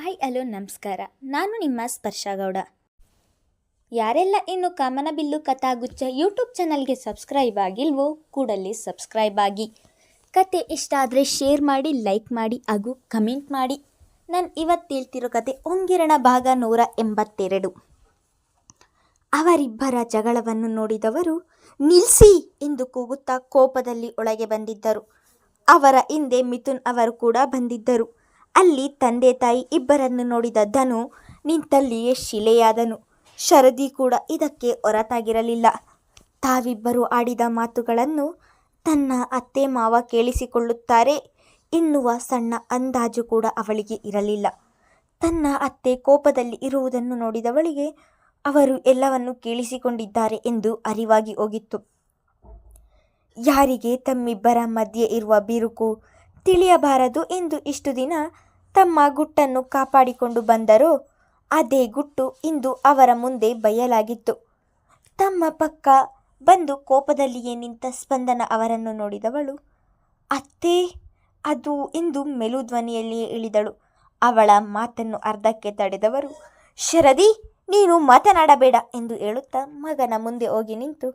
Hi hello ನಮಸ್ಕಾರ. ನಾನು ನಿಮ್ಮ ಸ್ಪರ್ಶಗೌಡ. ಯಾರೆಲ್ಲ ಇನ್ನು ಕಾಮನಬಿಲ್ಲು ಕಥಾಗುಚ್ಛ ಯೂಟ್ಯೂಬ್ ಚಾನಲ್ಗೆ ಸಬ್ಸ್ಕ್ರೈಬ್ ಆಗಿಲ್ವೋ ಕೂಡಲೇ ಸಬ್ಸ್ಕ್ರೈಬ್ ಆಗಿ. ಕತೆ ಇಷ್ಟ ಆದರೆ ಶೇರ್ ಮಾಡಿ ಲೈಕ್ ಮಾಡಿ ಹಾಗೂ ಕಮೆಂಟ್ ಮಾಡಿ. ನಾನು ಇವತ್ತು ಹೇಳ್ತಿರೋ ಕತೆ ಒಂಗಿರಣ ಭಾಗ ನೂರ ಎಂಬತ್ತೆರಡು. ಅವರಿಬ್ಬರ ಜಗಳವನ್ನು ನೋಡಿದವರು ನಿಲ್ಸಿ ಎಂದು ಕೂಗುತ್ತಾ ಕೋಪದಲ್ಲಿ ಒಳಗೆ ಬಂದಿದ್ದರು. ಅವರ ಹಿಂದೆ ಮಿಥುನ್ ಅವರು ಕೂಡ ಬಂದಿದ್ದರು. ಅಲ್ಲಿ ತಂದೆ ತಾಯಿ ಇಬ್ಬರನ್ನು ನೋಡಿದ ಧನು ನಿಂತಲ್ಲಿಯೇ ಶಿಲೆಯಾದನು. ಶರದಿ ಕೂಡ ಇದಕ್ಕೆ ಹೊರತಾಗಿರಲಿಲ್ಲ. ತಾವಿಬ್ಬರು ಆಡಿದ ಮಾತುಗಳನ್ನು ತನ್ನ ಅತ್ತೆ ಮಾವ ಕೇಳಿಸಿಕೊಳ್ಳುತ್ತಾರೆ. ಎನ್ನುವ ಸಣ್ಣ ಅಂದಾಜು ಕೂಡ ಅವಳಿಗೆ ಇರಲಿಲ್ಲ. ತನ್ನ ಅತ್ತೆ ಕೋಪದಲ್ಲಿ ಇರುವುದನ್ನು ನೋಡಿದವಳಿಗೆ ಅವರು ಎಲ್ಲವನ್ನು ಕೇಳಿಸಿಕೊಂಡಿದ್ದಾರೆ ಎಂದು ಅರಿವಾಗಿ ಹೋಗಿತ್ತು. ಯಾರಿಗೆ ತಮ್ಮಿಬ್ಬರ ಮಧ್ಯೆ ಇರುವ ಬಿರುಕು ತಿಳಿಯಬಾರದು ಎಂದು ಇಷ್ಟು ದಿನ ತಮ್ಮ ಗುಟ್ಟನ್ನು ಕಾಪಾಡಿಕೊಂಡು ಬಂದರೋ ಅದೇ ಗುಟ್ಟು ಇಂದು ಅವರ ಮುಂದೆ ಬಯಲಾಗಿತ್ತು. ತಮ್ಮ ಪಕ್ಕ ಬಂದು ಕೋಪದಲ್ಲಿಯೇ ನಿಂತ ಸ್ಪಂದನ ಅವರನ್ನು ನೋಡಿದವಳು, ಅತ್ತೆ, ಅದು ಎಂದು ಧ್ವನಿಯಲ್ಲಿಯೇ ಇಳಿದಳು. ಅವಳ ಮಾತನ್ನು ಅರ್ಧಕ್ಕೆ ತಡೆದವರು, ಶರದಿ, ನೀನು ಮಾತನಾಡಬೇಡ ಎಂದು ಹೇಳುತ್ತಾ ಮಗನ ಮುಂದೆ ಹೋಗಿ ನಿಂತು,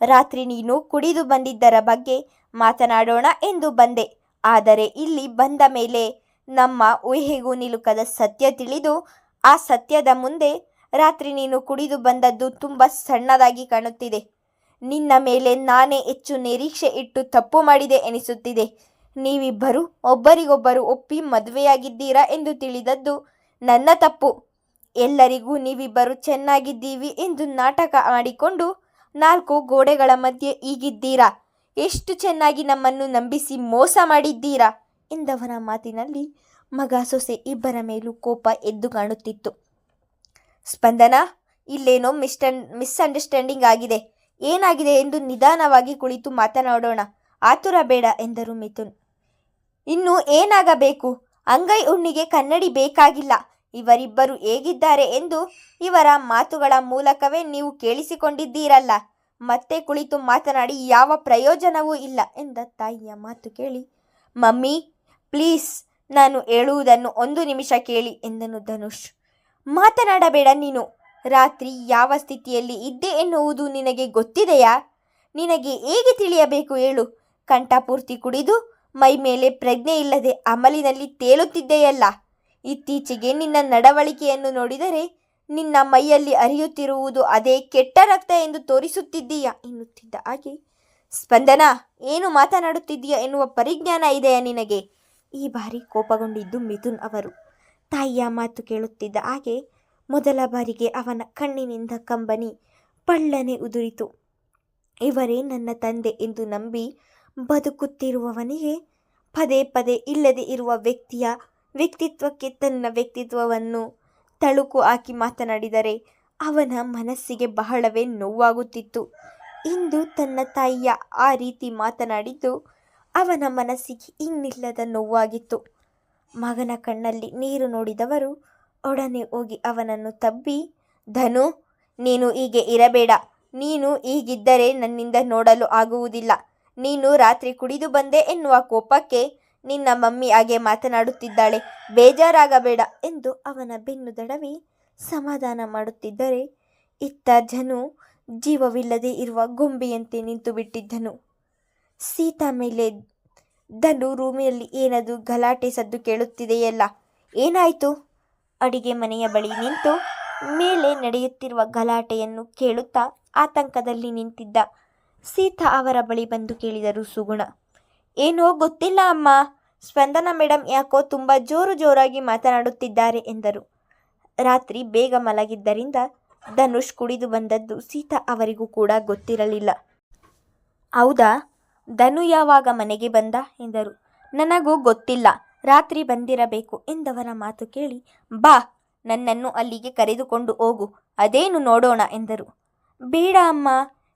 ರಾತ್ರಿ ನೀನು ಕುಡಿದು ಬಂದಿದ್ದರ ಬಗ್ಗೆ ಮಾತನಾಡೋಣ ಎಂದು ಬಂದೆ. ಆದರೆ ಇಲ್ಲಿ ಬಂದ ಮೇಲೆ ನಮ್ಮ ಊಹೆಗೂ ನಿಲುಕದ ಸತ್ಯ ತಿಳಿದು ಆ ಸತ್ಯದ ಮುಂದೆ ರಾತ್ರಿ ನೀನು ಕುಡಿದು ಬಂದದ್ದು ತುಂಬ ಸಣ್ಣದಾಗಿ ಕಾಣುತ್ತಿದೆ. ನಿನ್ನ ಮೇಲೆ ನಾನೇ ಹೆಚ್ಚು ನಿರೀಕ್ಷೆ ಇಟ್ಟು ತಪ್ಪು ಮಾಡಿದೆ ಎನಿಸುತ್ತಿದೆ. ನೀವಿಬ್ಬರು ಒಬ್ಬರಿಗೊಬ್ಬರು ಒಪ್ಪಿ ಮದುವೆಯಾಗಿದ್ದೀರಾ ಎಂದು ತಿಳಿದದ್ದು ನನ್ನ ತಪ್ಪು. ಎಲ್ಲರಿಗೂ ನೀವಿಬ್ಬರು ಚೆನ್ನಾಗಿದ್ದೀವಿ ಎಂದು ನಾಟಕ ಆಡಿಕೊಂಡು ನಾಲ್ಕು ಗೋಡೆಗಳ ಮಧ್ಯೆ ಈಗಿದ್ದೀರಾ? ಎಷ್ಟು ಚೆನ್ನಾಗಿ ನಮ್ಮನ್ನು ನಂಬಿಸಿ ಮೋಸ ಮಾಡಿದ್ದೀರಾ? ಎಂದವರ ಮಾತಿನಲ್ಲಿ ಮಗ ಸೊಸೆ ಇಬ್ಬರ ಮೇಲೂ ಕೋಪ ಎದ್ದು ಕಾಣುತ್ತಿತ್ತು. ಸ್ಪಂದನ, ಇಲ್ಲೇನೋ ಮಿಸ್ಟನ್, ಮಿಸ್ಅಂಡರ್ಸ್ಟ್ಯಾಂಡಿಂಗ್ ಆಗಿದೆ. ಏನಾಗಿದೆ ಎಂದು ನಿಧಾನವಾಗಿ ಕುಳಿತು ಮಾತನಾಡೋಣ. ಆತುರ ಬೇಡ ಎಂದರು ಮಿಥುನ್. ಇನ್ನು ಏನಾಗಬೇಕು? ಅಂಗೈ ಉಣ್ಣಿಗೆ ಕನ್ನಡಿ ಬೇಕಾಗಿಲ್ಲ. ಇವರಿಬ್ಬರು ಹೇಗಿದ್ದಾರೆ ಎಂದು ಇವರ ಮಾತುಗಳ ಮೂಲಕವೇ ನೀವು ಕೇಳಿಸಿಕೊಂಡಿದ್ದೀರಲ್ಲ. ಮತ್ತೆ ಕುಳಿತು ಮಾತನಾಡಿ ಯಾವ ಪ್ರಯೋಜನವೂ ಇಲ್ಲ ಎಂದ ತಾಯಿಯ ಮಾತು ಕೇಳಿ, ಮಮ್ಮಿ ಪ್ಲೀಸ್ ನಾನು ಹೇಳುವುದನ್ನು ಒಂದು ನಿಮಿಷ ಕೇಳಿ ಎಂದನು ಧನುಷ್. ಮಾತನಾಡಬೇಡ ನೀನು. ರಾತ್ರಿ ಯಾವ ಸ್ಥಿತಿಯಲ್ಲಿ ಇದ್ದೆ ಎನ್ನುವುದು ನಿನಗೆ ಗೊತ್ತಿದೆಯಾ? ನಿನಗೆ ಹೇಗೆ ತಿಳಿಯಬೇಕು ಹೇಳು. ಕಂಠಪೂರ್ತಿ ಕುಡಿದು ಮೈ ಮೇಲೆ ಪ್ರಜ್ಞೆ ಇಲ್ಲದೆ ಅಮಲಿನಲ್ಲಿ ತೇಲುತ್ತಿದ್ದೆಯಲ್ಲ. ಇತ್ತೀಚೆಗೆ ನಿನ್ನ ನಡವಳಿಕೆಯನ್ನು ನೋಡಿದರೆ ನಿನ್ನ ಮೈಯಲ್ಲಿ ಅರಿಯುತ್ತಿರುವುದು ಅದೇ ಕೆಟ್ಟ ರಕ್ತ ಎಂದು ತೋರಿಸುತ್ತಿದ್ದೀಯಾ ಎನ್ನುತ್ತಿದ್ದ ಹಾಗೆ. ಸ್ಪಂದನ, ಏನು ಮಾತನಾಡುತ್ತಿದ್ದೀಯ ಎನ್ನುವ ಪರಿಜ್ಞಾನ ಇದೆಯಾ ನಿನಗೆ? ಈ ಬಾರಿ ಕೋಪಗೊಂಡಿದ್ದು ಮಿಥುನ್ ಅವರು. ತಾಯಿಯ ಮಾತು ಕೇಳುತ್ತಿದ್ದ ಹಾಗೆ ಮೊದಲ ಬಾರಿಗೆ ಅವನ ಕಣ್ಣಿನಿಂದ ಕಂಬನಿ ಪಳ್ಳನೆ ಉದುರಿತು. ಇವರೇ ನನ್ನ ತಂದೆ ಎಂದು ನಂಬಿ ಬದುಕುತ್ತಿರುವವನಿಗೆ ಪದೇ ಪದೇ ಇಲ್ಲದೆ ಇರುವ ವ್ಯಕ್ತಿಯ ವ್ಯಕ್ತಿತ್ವಕ್ಕೆ ತನ್ನ ವ್ಯಕ್ತಿತ್ವವನ್ನು ತಳುಕು ಹಾಕಿ ಮಾತನಾಡಿದರೆ ಅವನ ಮನಸ್ಸಿಗೆ ಬಹಳವೇ ನೋವಾಗುತ್ತಿತ್ತು. ಇಂದು ತನ್ನ ತಾಯಿಯ ಆ ರೀತಿ ಮಾತನಾಡಿದ್ದು ಅವನ ಮನಸ್ಸಿಗೆ ಇನ್ನಿಲ್ಲದ ನೋವಾಗಿತ್ತು. ಮಗನ ಕಣ್ಣಲ್ಲಿ ನೀರು ನೋಡಿದವರು ಒಡನೆ ಹೋಗಿ ಅವನನ್ನು ತಬ್ಬಿ, ಧನು, ನೀನು ಹೀಗೆ ಇರಬೇಡ. ನೀನು ಹೀಗಿದ್ದರೆ ನನ್ನಿಂದ ನೋಡಲು ಆಗುವುದಿಲ್ಲ. ನೀನು ರಾತ್ರಿ ಕುಡಿದು ಬಂದೆ ಎನ್ನುವ ಕೋಪಕ್ಕೆ ನಿನ್ನ ಮಮ್ಮಿ ಹಾಗೆ ಮಾತನಾಡುತ್ತಿದ್ದಾಳೆ. ಬೇಜಾರಾಗಬೇಡ ಎಂದು ಅವನ ಬೆನ್ನು ದಡವಿ ಸಮಾಧಾನ ಮಾಡುತ್ತಿದ್ದರೆ, ಇತ್ತ ಜನು ಜೀವವಿಲ್ಲದೆ ಇರುವ ಗೊಂಬೆಯಂತೆ ನಿಂತು ಬಿಟ್ಟಿದ್ದನು ಸೀತಾ ಮೇಲೆ ಧನು ರೂಮಿನಲ್ಲಿ ಏನದು ಗಲಾಟೆ ಸದ್ದು ಕೇಳುತ್ತಿದೆಯಲ್ಲ? ಏನಾಯಿತು? ಅಡಿಗೆ ಮನೆಯ ಬಳಿ ನಿಂತು ಮೇಲೆ ನಡೆಯುತ್ತಿರುವ ಗಲಾಟೆಯನ್ನು ಕೇಳುತ್ತಾ ಆತಂಕದಲ್ಲಿ ನಿಂತಿದ್ದ ಸೀತಾ ಅವರ ಬಳಿ ಬಂದು ಕೇಳಿದರು ಸುಗುಣ. ಏನೋ ಗೊತ್ತಿಲ್ಲ ಅಮ್ಮ. ಸ್ಪಂದನ ಮೇಡಮ್ ಯಾಕೋ ತುಂಬ ಜೋರು ಜೋರಾಗಿ ಮಾತನಾಡುತ್ತಿದ್ದಾರೆ ಎಂದರು. ರಾತ್ರಿ ಬೇಗ ಮಲಗಿದ್ದರಿಂದ ಧನುಷ್ ಕುಡಿದು ಬಂದದ್ದು ಸೀತಾ ಅವರಿಗೂ ಕೂಡ ಗೊತ್ತಿರಲಿಲ್ಲ. ಹೌದಾ? ಧನು ಯಾವಾಗ ಮನೆಗೆ ಬಂದ? ಎಂದರು. ನನಗೂ ಗೊತ್ತಿಲ್ಲ. ರಾತ್ರಿ ಬಂದಿರಬೇಕು ಎಂದವರ ಮಾತು ಕೇಳಿ, ಬಾ, ನನ್ನನ್ನು ಅಲ್ಲಿಗೆ ಕರೆದುಕೊಂಡು ಹೋಗು, ಅದೇನು ನೋಡೋಣ ಎಂದರು. ಬೇಡ ಅಮ್ಮ,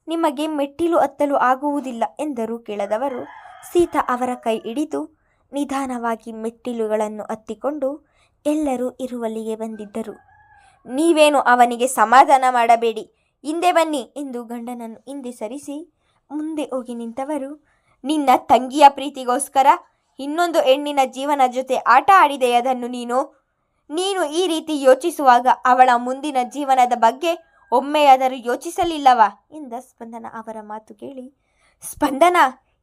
ನಿಮಗೆ ಮೆಟ್ಟಿಲು ಹತ್ತಲು ಆಗುವುದಿಲ್ಲ ಎಂದರು. ಕೇಳದವರು ಸೀತಾ ಅವರ ಕೈ ಹಿಡಿದು ನಿಧಾನವಾಗಿ ಮೆಟ್ಟಿಲುಗಳನ್ನು ಹತ್ತಿಕೊಂಡು ಎಲ್ಲರೂ ಇರುವಲ್ಲಿಗೆ ಬಂದಿದ್ದರು. ನೀವೇನು ಅವನಿಗೆ ಸಮಾಧಾನ ಮಾಡಬೇಡಿ, ಹಿಂದೆ ಬನ್ನಿ ಎಂದು ಗಂಡನನ್ನು ಹಿಂದೆ ಸರಿಸಿ ಮುಂದೆ ಹೋಗಿ ನಿಂತವರು, ನಿನ್ನ ತಂಗಿಯ ಪ್ರೀತಿಗೋಸ್ಕರ ಇನ್ನೊಂದು ಹೆಣ್ಣಿನ ಜೀವನ ಜೊತೆ ಆಟ ಆಡಿದೆಯದನ್ನು ನೀನು. ನೀನು ಈ ರೀತಿ ಯೋಚಿಸುವಾಗ ಅವಳ ಮುಂದಿನ ಜೀವನದ ಬಗ್ಗೆ ಒಮ್ಮೆಯಾದರೂ ಯೋಚಿಸಲಿಲ್ಲವಾ? ಎಂದ ಸ್ಪಂದನ ಅವರ ಮಾತು ಕೇಳಿ. ಸ್ಪಂದನ,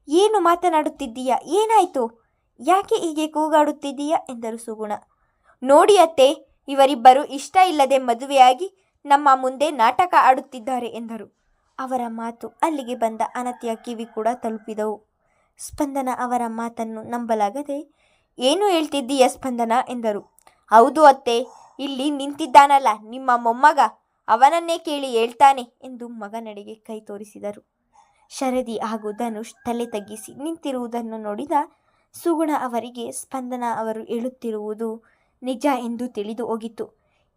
ಏನು ಮಾತನಾಡುತ್ತಿದ್ದೀಯಾ? ಏನಾಯಿತು? ಯಾಕೆ ಹೀಗೆ ಕೂಗಾಡುತ್ತಿದ್ದೀಯಾ? ಎಂದರು ಸುಗುಣ. ನೋಡಿ ಅತ್ತೆ, ಇವರಿಬ್ಬರು ಇಷ್ಟ ಇಲ್ಲದೆ ಮದುವೆಯಾಗಿ ನಮ್ಮ ಮುಂದೆ ನಾಟಕ ಆಡುತ್ತಿದ್ದಾರೆ, ಎಂದರು. ಅವರ ಮಾತು ಅಲ್ಲಿಗೆ ಬಂದ ಅನತಿಯ ಕಿವಿ ಕೂಡ ತಲುಪಿದವು. ಸ್ಪಂದನ ಅವರ ಮಾತನ್ನು ನಂಬಲಾಗದೆ, ಏನು ಹೇಳ್ತಿದ್ದೀಯ ಸ್ಪಂದನ? ಎಂದರು. ಹೌದು ಅತ್ತೆ, ಇಲ್ಲಿ ನಿಂತಿದ್ದಾನಲ್ಲ ನಿಮ್ಮ ಮೊಮ್ಮಗ, ಅವನನ್ನೇ ಕೇಳಿ ಹೇಳ್ತಾನೆ ಎಂದು ಮಗನಡೆಗೆ ಕೈ ತೋರಿಸಿದರು. ಶರದಿ ಹಾಗೂ ಧನುಷ್ ತಲೆ ತಗ್ಗಿಸಿ ನಿಂತಿರುವುದನ್ನು ನೋಡಿದ ಸುಗುಣ ಅವರಿಗೆ ಸ್ಪಂದನ ಅವರು ಹೇಳುತ್ತಿರುವುದು ನಿಜ ಎಂದು ತಿಳಿದು ಹೋಗಿತ್ತು.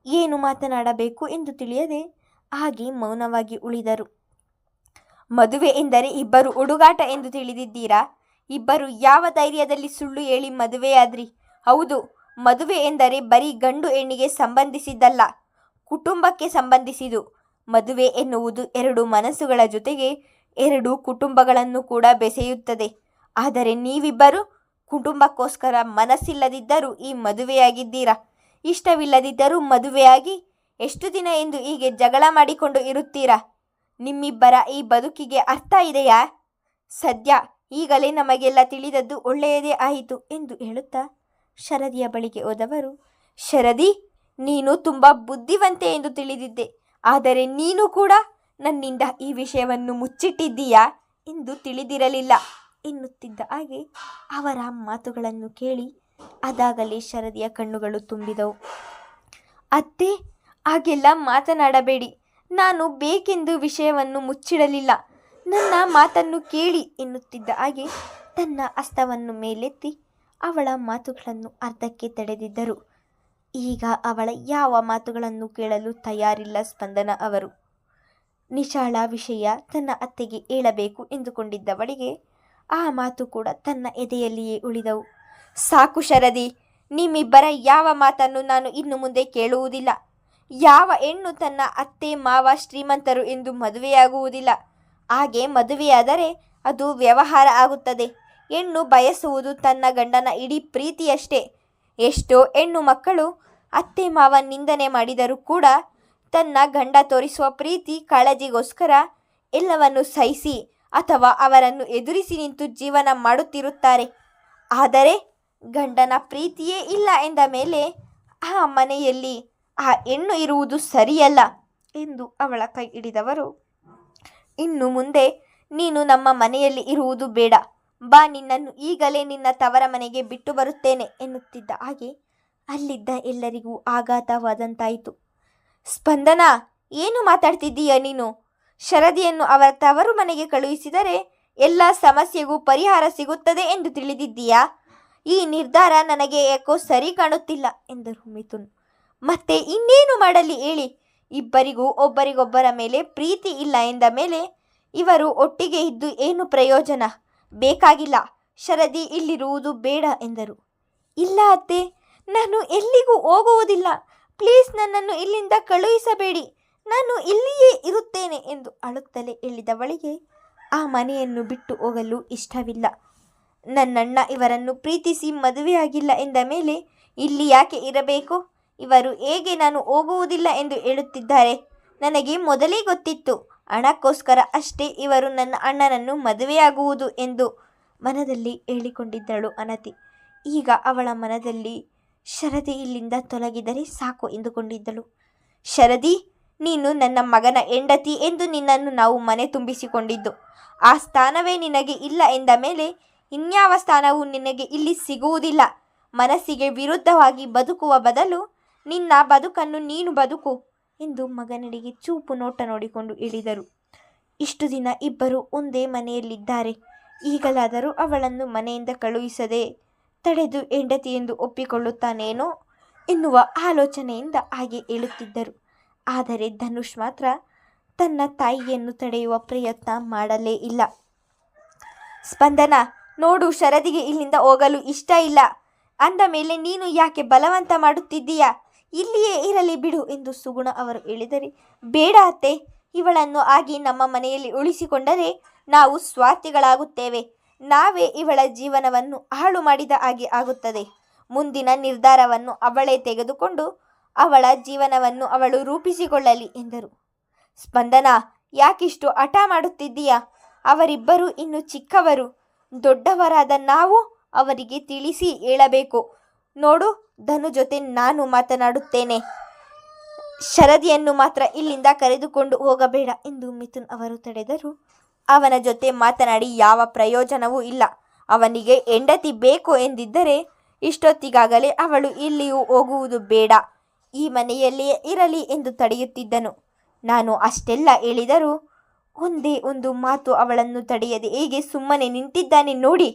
ಏನು ಮಾತನಾಡಬೇಕು? ಎಂದು ತಿಳಿಯದೆ, ಹಾಗೆ ಮೌನವಾಗಿ ಉಳಿದರು. ಮದುವೆ ಎಂದರೆ ಇಬ್ಬರು ಹುಡುಗಾಟ ಎಂದು ತಿಳಿದಿದ್ದೀರಾ? ಇಬ್ಬರು ಯಾವ ಧೈರ್ಯದಲ್ಲಿ ಸುಳ್ಳು ಹೇಳಿ ಮದುವೆಯಾದ್ರಿ? ಹೌದು, ಮದುವೆ ಎಂದರೆ ಬರೀ ಗಂಡು ಹೆಣ್ಣಿಗೆ ಸಂಬಂಧಿಸಿದ್ದಲ್ಲ, ಕುಟುಂಬಕ್ಕೆ ಸಂಬಂಧಿಸಿದು ಮದುವೆ ಎನ್ನುವುದು ಎರಡು ಮನಸ್ಸುಗಳ ಜೊತೆಗೆ ಎರಡು ಕುಟುಂಬಗಳನ್ನು ಕೂಡ ಬೆಸೆಯುತ್ತದೆ. ಆದರೆ ನೀವಿಬ್ಬರು ಕುಟುಂಬಕ್ಕೋಸ್ಕರ ಮನಸ್ಸಿಲ್ಲದಿದ್ದರೂ ಈ ಮದುವೆಯಾಗಿದ್ದೀರಾ? ಇಷ್ಟವಿಲ್ಲದಿದ್ದರೂ ಮದುವೆಯಾಗಿ ಎಷ್ಟು ದಿನ ಎಂದು ಹೀಗೆ ಜಗಳ ಮಾಡಿಕೊಂಡು ಇರುತ್ತೀರಾ? ನಿಮ್ಮಿಬ್ಬರ ಈ ಬದುಕಿಗೆ ಅರ್ಥ ಇದೆಯಾ? ಸದ್ಯ ಈಗಲೇ ನಮಗೆಲ್ಲ ತಿಳಿದದ್ದು ಒಳ್ಳೆಯದೇ ಆಯಿತು ಎಂದು ಹೇಳುತ್ತಾ ಶರದಿಯ ಬಳಿಗೆ ಹೋದವರು, ಶರದಿ, ನೀನು ತುಂಬ ಬುದ್ಧಿವಂತೆ ಎಂದು ತಿಳಿದಿದ್ದೆ. ಆದರೆ ನೀನು ಕೂಡ ನನ್ನಿಂದ ಈ ವಿಷಯವನ್ನು ಮುಚ್ಚಿಟ್ಟಿದ್ದೀಯಾ? ಎಂದು ತಿಳಿದಿರಲಿಲ್ಲ. ಎನ್ನುತ್ತಿದ್ದ ಹಾಗೆ ಅವರ ಮಾತುಗಳನ್ನು ಕೇಳಿ ಅದಾಗಲೇ ಶರದಿಯ ಕಣ್ಣುಗಳು ತುಂಬಿದವು. ಅತ್ತೆ, ಹಾಗೆಲ್ಲ ಮಾತನಾಡಬೇಡಿ. ನಾನು ಬೇಕೆಂದು ವಿಷಯವನ್ನು ಮುಚ್ಚಿಡಲಿಲ್ಲ. ನನ್ನ ಮಾತನ್ನು ಕೇಳಿ ಎನ್ನುತ್ತಿದ್ದ ಹಾಗೆ ತನ್ನ ಅಸ್ತವನ್ನು ಮೇಲೆತ್ತಿ ಅವಳ ಮಾತುಗಳನ್ನು ಅರ್ಧಕ್ಕೆ ತಡೆದಿದ್ದರು. ಈಗ ಅವಳ ಯಾವ ಮಾತುಗಳನ್ನು ಕೇಳಲು ತಯಾರಿಲ್ಲ ಸ್ಪಂದನ ಅವರು. ನಿಶಾಳ ವಿಷಯ ತನ್ನ ಅತ್ತೆಗೆ ಹೇಳಬೇಕು ಎಂದುಕೊಂಡಿದ್ದವಳಿಗೆ ಆ ಮಾತು ಕೂಡ ತನ್ನ ಎದೆಯಲ್ಲಿಯೇ ಉಳಿದವು. ಸಾಕು ಶರದಿ, ನಿಮ್ಮಿಬ್ಬರ ಯಾವ ಮಾತನ್ನು ನಾನು ಇನ್ನು ಮುಂದೆ ಕೇಳುವುದಿಲ್ಲ. ಯಾವ ಹೆಣ್ಣು ತನ್ನ ಅತ್ತೆ, ಮಾವ, ಶ್ರೀಮಂತರು ಎಂದು ಮದುವೆಯಾಗುವುದಿಲ್ಲ. ಹಾಗೆ ಮದುವೆಯಾದರೆ ಅದು ವ್ಯವಹಾರ ಆಗುತ್ತದೆ. ಹೆಣ್ಣು ಬಯಸುವುದು ತನ್ನ ಗಂಡನ ಇಡೀ ಪ್ರೀತಿಯಷ್ಟೇ. ಎಷ್ಟೋ ಹೆಣ್ಣು ಮಕ್ಕಳು ಅತ್ತೆ, ಮಾವ ನಿಂದನೆ ಮಾಡಿದರೂ ಕೂಡ ತನ್ನ ಗಂಡ ತೋರಿಸುವ ಪ್ರೀತಿ, ಕಾಳಜಿಗೋಸ್ಕರ ಎಲ್ಲವನ್ನು ಸಹಿಸಿ ಅಥವಾ ಅವರನ್ನು ಎದುರಿಸಿ ನಿಂತು ಜೀವನ ಮಾಡುತ್ತಿರುತ್ತಾರೆ. ಆದರೆ ಗಂಡನ ಪ್ರೀತಿಯೇ ಇಲ್ಲ ಎಂದ ಮೇಲೆ ಆ ಮನೆಯಲ್ಲಿ ಆ ಹೆಣ್ಣು ಇರುವುದು ಸರಿಯಲ್ಲ ಎಂದು ಅವಳ ಕೈ ಹಿಡಿದವರು. ಇನ್ನು ಮುಂದೆ, ನೀನು ನಮ್ಮ ಮನೆಯಲ್ಲಿ ಇರುವುದು ಬೇಡ. ಬಾ, ನಿನ್ನನ್ನು ಈಗಲೇ ನಿನ್ನ ತವರ ಮನೆಗೆ ಬಿಟ್ಟು ಬರುತ್ತೇನೆ ಎನ್ನುತ್ತಿದ್ದ ಹಾಗೆ ಅಲ್ಲಿದ್ದ ಎಲ್ಲರಿಗೂ ಆಘಾತವಾದಂತಾಯಿತು. ಸ್ಪಂದನ, ಏನು ಮಾತಾಡ್ತಿದ್ದೀಯ ನೀನು? ಶರದಿಯನ್ನು ಅವರ ತವರು ಮನೆಗೆ ಕಳುಹಿಸಿದರೆ ಎಲ್ಲ ಸಮಸ್ಯೆಗೂ ಪರಿಹಾರ ಸಿಗುತ್ತದೆ ಎಂದು ತಿಳಿದಿದ್ದೀಯಾ? ಈ ನಿರ್ಧಾರ ನನಗೆ ಯಾಕೋ ಸರಿ ಕಾಣುತ್ತಿಲ್ಲ ಎಂದರು ಮಿಥುನ್. ಮತ್ತೆ ಇನ್ನೇನು ಮಾಡಲಿ ಹೇಳಿ. ಇಬ್ಬರಿಗೂ ಒಬ್ಬರಿಗೊಬ್ಬರ ಮೇಲೆ ಪ್ರೀತಿ ಇಲ್ಲ ಎಂದ ಮೇಲೆ ಇವರು ಒಟ್ಟಿಗೆ ಇದ್ದು ಏನು ಪ್ರಯೋಜನ? ಬೇಕಾಗಿಲ್ಲ. ಶರದಿ ಇಲ್ಲಿರುವುದು ಬೇಡ ಎಂದರು. ಇಲ್ಲ ಅತ್ತೆ, ನಾನು ಎಲ್ಲಿಗೂ ಹೋಗುವುದಿಲ್ಲ. ಪ್ಲೀಸ್ ನನ್ನನ್ನು ಇಲ್ಲಿಂದ ಕಳುಹಿಸಬೇಡಿ. ನಾನು ಇಲ್ಲಿಯೇ ಇರುತ್ತೇನೆ ಎಂದು ಅಳುತ್ತಲೇ ಹೇಳಿದವಳಿಗೆ ಆ ಮನೆಯನ್ನು ಬಿಟ್ಟು ಹೋಗಲು ಇಷ್ಟವಿಲ್ಲ. ನನ್ನಣ್ಣ ಇವರನ್ನು ಪ್ರೀತಿಸಿ ಮದುವೆಯಾಗಿಲ್ಲ ಎಂದ ಮೇಲೆ ಇಲ್ಲಿ ಯಾಕೆ ಇರಬೇಕು? ಇವರು ಹೇಗೆ ನಾನು ಹೋಗುವುದಿಲ್ಲ ಎಂದು ಹೇಳುತ್ತಿದ್ದಾರೆ. ನನಗೆ ಮೊದಲೇ ಗೊತ್ತಿತ್ತು. ಹಣಕ್ಕೋಸ್ಕರ ಅಷ್ಟೇ ಇವರು ನನ್ನ ಅಣ್ಣನನ್ನು ಮದುವೆಯಾಗುವುದು ಎಂದು ಮನದಲ್ಲಿ ಹೇಳಿಕೊಂಡಿದ್ದಳು ಅನತಿ. ಈಗ ಅವಳ ಮನದಲ್ಲಿ ಶರದಿ ಇಲ್ಲಿಂದ ತೊಲಗಿದರೆ ಸಾಕು ಎಂದುಕೊಂಡಿದ್ದಳು. ಶರದಿ ನೀನು ನನ್ನ ಮಗನ ಹೆಂಡತಿ ಎಂದು ನಿನ್ನನ್ನು ನಾವು ಮನೆ ತುಂಬಿಸಿಕೊಂಡಿದ್ದು. ಆ ಸ್ಥಾನವೇ ನಿನಗೆ ಇಲ್ಲ ಎಂದ ಮೇಲೆ ಇನ್ಯಾವ ಸ್ಥಾನವೂ ನಿನಗೆ ಇಲ್ಲಿ ಸಿಗುವುದಿಲ್ಲ. ಮನಸ್ಸಿಗೆ ವಿರುದ್ಧವಾಗಿ ಬದುಕುವ ಬದಲು ನಿನ್ನ ಬದುಕನ್ನು ನೀನು ಬದುಕು ಎಂದು ಮಗನಡಿಗೆ ಚೂಪು ನೋಟ ನೋಡಿಕೊಂಡು ಇಳಿದರು ಇಷ್ಟು ದಿನ ಇಬ್ಬರು ಒಂದೇ ಮನೆಯಲ್ಲಿದ್ದಾರೆ. ಈಗಲಾದರೂ ಅವಳನ್ನು ಮನೆಯಿಂದ ಕಳುಹಿಸದೆ ತಡೆದು ಹೆಂಡತಿ ಎಂದು ಒಪ್ಪಿಕೊಳ್ಳುತ್ತಾನೇನೋ ಎನ್ನುವ ಆಲೋಚನೆಯಿಂದ ಹಾಗೆ ಹೇಳುತ್ತಿದ್ದರು. ಆದರೆ ಧನುಷ್ ಮಾತ್ರ ತನ್ನ ತಾಯಿಯನ್ನು ತಡೆಯುವ ಪ್ರಯತ್ನ ಮಾಡಲೇ ಇಲ್ಲ. ಸ್ಪಂದನ, ನೋಡು, ಶರದಿಗೆ ಇಲ್ಲಿಂದ ಹೋಗಲು ಇಷ್ಟ ಇಲ್ಲ. ಅಂದ ಮೇಲೆ ನೀನು ಯಾಕೆ ಬಲವಂತ ಮಾಡುತ್ತಿದ್ದೀಯಾ? ಇಲ್ಲಿಯೇ ಇರಲಿ ಬಿಡು ಎಂದು ಸುಗುಣ ಅವರು ಹೇಳಿದರೆ, ಬೇಡ ಅತ್ತೆ, ಇವಳನ್ನು ಆಗಿ ನಮ್ಮ ಮನೆಯಲ್ಲಿ ಉಳಿಸಿಕೊಂಡರೆ ನಾವು ಸ್ವಾರ್ಥಿಗಳಾಗುತ್ತೇವೆ. ನಾವೇ ಇವಳ ಜೀವನವನ್ನು ಹಾಳು ಮಾಡಿದ ಹಾಗೆ ಆಗುತ್ತದೆ. ಮುಂದಿನ ನಿರ್ಧಾರವನ್ನು ಅವಳೇ ತೆಗೆದುಕೊಂಡು ಅವಳ ಜೀವನವನ್ನು ಅವಳು ರೂಪಿಸಿಕೊಳ್ಳಲಿ ಎಂದರು. ಸ್ಪಂದನ, ಯಾಕಿಷ್ಟು ಹಠ ಮಾಡುತ್ತಿದ್ದೀಯಾ? ಅವರಿಬ್ಬರು ಇನ್ನು ಚಿಕ್ಕವರು. ದೊಡ್ಡವರಾದ ನಾವು ಅವರಿಗೆ ತಿಳಿಸಿ ಹೇಳಬೇಕು. ನೋಡು, ಧನು ಜೊತೆ ನಾನು ಮಾತನಾಡುತ್ತೇನೆ. ಶರದಿಯನ್ನು ಮಾತ್ರ ಇಲ್ಲಿಂದ ಕರೆದುಕೊಂಡು ಹೋಗಬೇಡ ಎಂದು ಮಿಥುನ್ ಅವರು ತಡೆದರು. ಅವನ ಜೊತೆ ಮಾತನಾಡಿ ಯಾವ ಪ್ರಯೋಜನವೂ ಇಲ್ಲ. ಅವನಿಗೆ ಹೆಂಡತಿ ಬೇಕು ಎಂದಿದ್ದರೆ ಇಷ್ಟೊತ್ತಿಗಾಗಲೇ ಅವಳು ಇಲ್ಲಿಯೂ ಹೋಗುವುದು ಬೇಡ. ಈ ಮನೆಯಲ್ಲಿಯೇ ಇರಲಿ ಎಂದು ತಡೆಯುತ್ತಿದ್ದನು. ನಾನು ಅಷ್ಟೆಲ್ಲ ಹೇಳಿದರೂ ಒಂದೇ ಒಂದು ಮಾತು ಅವಳನ್ನು ತಡೆಯದೆ ಹೇಗೆ ಸುಮ್ಮನೆ ನಿಂತಿದ್ದಾನೆ ನೋಡಿ.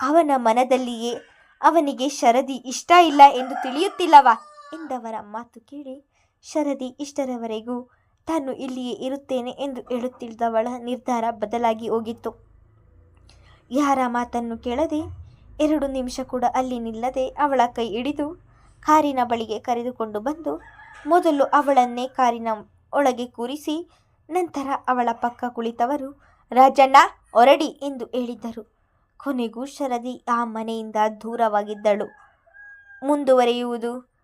ಅವನ ಮನದಲ್ಲಿಯೇ ಅವನಿಗೆ ಶರದಿ ಇಷ್ಟ ಇಲ್ಲ ಎಂದು ತಿಳಿಯುತ್ತಿಲ್ಲವಾ? ಎಂದವರ ಮಾತು ಕೇಳಿ ಶರದಿ ಇಷ್ಟರವರೆಗೂ ತಾನು ಇಲ್ಲಿಯೇ ಇರುತ್ತೇನೆ ಎಂದು ಹೇಳುತ್ತಿದ್ದವಳ ನಿರ್ಧಾರ ಬದಲಾಗಿ ಹೋಗಿತ್ತು. ಯಾರ ಮಾತನ್ನು ಕೇಳದೆ ಎರಡು ನಿಮಿಷ ಕೂಡ ಅಲ್ಲಿ ನಿಲ್ಲದೆ ಅವಳ ಕೈ ಹಿಡಿದು ಕಾರಿನ ಬಳಿಗೆ ಕರೆದುಕೊಂಡು ಬಂದು ಮೊದಲು ಅವಳನ್ನೇ ಕಾರಿನ ಒಳಗೆ ಕೂರಿಸಿ, ನಂತರ ಅವಳ ಪಕ್ಕ ಕುಳಿತವರು, ರಾಜಣ್ಣ, ಹೊರಡಿ ಎಂದು ಹೇಳಿದ್ದರು. ಕೊನೆಗೂ ಶರದಿ ಆ ಮನೆಯಿಂದ ದೂರವಾಗಿದ್ದಳು. ಮುಂದುವರಿಯುವುದು